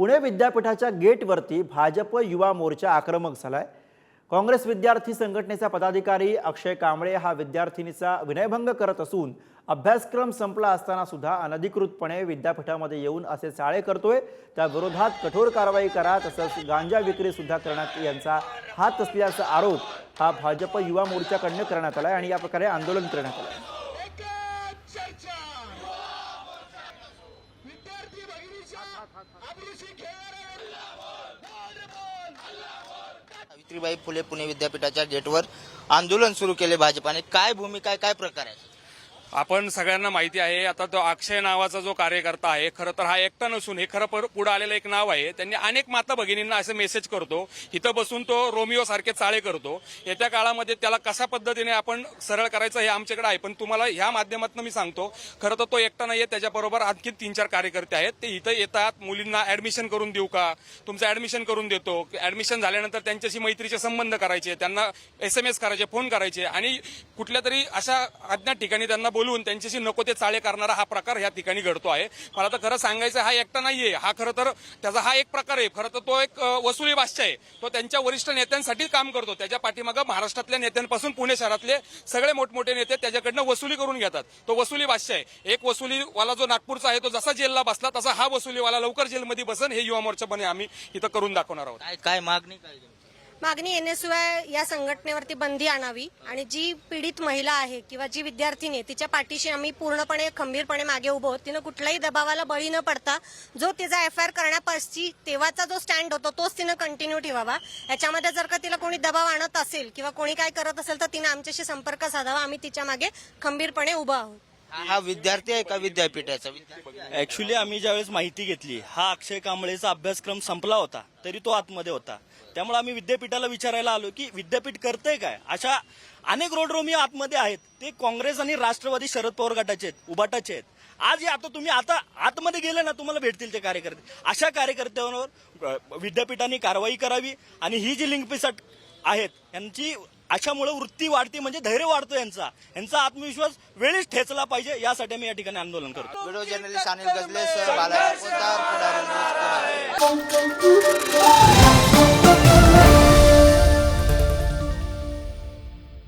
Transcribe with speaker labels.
Speaker 1: पुणे विद्यापीठाच्या गेटवरती भाजप युवा मोर्चा आक्रमक झालाय. काँग्रेस विद्यार्थी संघटनेचा पदाधिकारी अक्षय कांबळे हा विद्यार्थिनीचा विनयभंग करत असून अभ्यासक्रम संपला असताना सुद्धा अनधिकृतपणे विद्यापीठामध्ये येऊन असे चाळे करतोय. त्या विरोधात कठोर कारवाई करा तसंच गांजा विक्री सुद्धा करण्यात यांचा हात असल्याचा आरोप हा भाजप युवा मोर्चाकडनं करण्यात आला आणि या प्रकारे आंदोलन करण्यात आलंय.
Speaker 2: सावित्रीबाई फुले पुणे विद्यापीठाच्या गेटवर आंदोलन सुरू केले भाजपाने. काय भूमिका आहे? काय प्रकार आहे
Speaker 3: आपण सगळ्यांना माहिती आहे आता तो अक्षय नावाचा जो कार्यकर्ता आहे खरं तर हा एकटा नसून हे खरं पुढे आलेलं एक नाव आहे. त्यांनी अनेक माता भगिनींना असं मेसेज करतो. इथं बसून तो रोमिओ सारखे चाळे करतो. येत्या काळामध्ये त्याला कशा पद्धतीने आपण सरळ करायचं हे आमच्याकडे आहे. पण तुम्हाला ह्या माध्यमातून मी सांगतो खरं तर तो एकटा नाहीये. त्याच्याबरोबर आणखी तीन चार कार्यकर्ते आहेत. ते इथं येतात. मुलींना ऍडमिशन करून देऊ का? तुमचं ऍडमिशन करून देतो. ऍडमिशन झाल्यानंतर त्यांच्याशी मैत्रीचे संबंध करायचे. त्यांना एस एम एस करायचे फोन करायचे. आणि कुठल्या तरी अशा अज्ञात ठिकाणी त्यांना बोलून त्यांच्याशी नको ते चाळे करणारा हा प्रकार या ठिकाणी घडतो आहे. मला तर खरं सांगायचं हा एकटा नाहीये. हा खरं तर त्याचा हा एक प्रकार आहे. खरं तर तो एक वसुली बादशाह आहे. तो त्यांच्या वरिष्ठ नेत्यांसाठी काम करतो. त्याच्या पाठीमागं महाराष्ट्रातल्या नेत्यांपासून पुणे शहरातले सगळे मोठमोठे नेते त्याच्याकडनं वसुली करून घेतात. तो वसुली बादशाह आहे. एक वसुलीवाला जो नागपूरचा आहे तो जसा जेलला बसला तसा हा वसुलीवाला लवकर जेलमध्ये बसन. हे युवा मोर्चापणे आम्ही इथं करून दाखवणार आहोत.
Speaker 2: काय मागणी काय?
Speaker 4: मागणी येण्याशिवाय या संघटनेवरती बंदी आणावी. आणि जी पीडित महिला आहे किंवा जी विद्यार्थिनी आहे तिच्या पाठीशी आम्ही पूर्णपणे खंबीरपणे मागे उभं आहोत. तिनं कुठल्याही दबावाला बळी न पडता जो तिचा एफ आय आर करण्यापासची तेव्हाचा जो स्टँड होतो तोच तिनं कंटिन्यू ठेवावा. याच्यामध्ये जर का तिला कोणी दबाव आणत असेल किंवा कोणी काय करत असेल तर तिनं आमच्याशी संपर्क साधावा. आम्ही तिच्यामागे खंबीरपणे उभं आहोत.
Speaker 2: हा विद्यार्थी आहे का विद्यापीठाचा?
Speaker 5: ऍक्च्युली आम्ही ज्यावेळेस माहिती घेतली हा अक्षय कांबळेचा अभ्यासक्रम संपला होता तरी तो आतमध्ये होता. त्यामुळे आम्ही विद्यापीठाला विचारायला आलो की विद्यापीठ करतंय काय? अशा अनेक रोडरोमी आतमध्ये आहेत. ते काँग्रेस आणि राष्ट्रवादी शरद पवार गटाचे आहेत उबाटाचे आहेत. आज हे आता तुम्ही आता आतमध्ये गेले ना तुम्हाला भेटतील ते कार्यकर्ते. अशा कार्यकर्त्यांवर विद्यापीठाने कारवाई करावी आणि ही जी लिंकपिसट आहेत यांची अशामुळे वृत्ती वाढते म्हणजे धैर्य वाढतो यांचा. यांचा आत्मविश्वास वेळीच ठेचला पाहिजे यासाठी आम्ही या ठिकाणी आंदोलन करतो.
Speaker 2: Video journalist Anil Gajale news, Pune.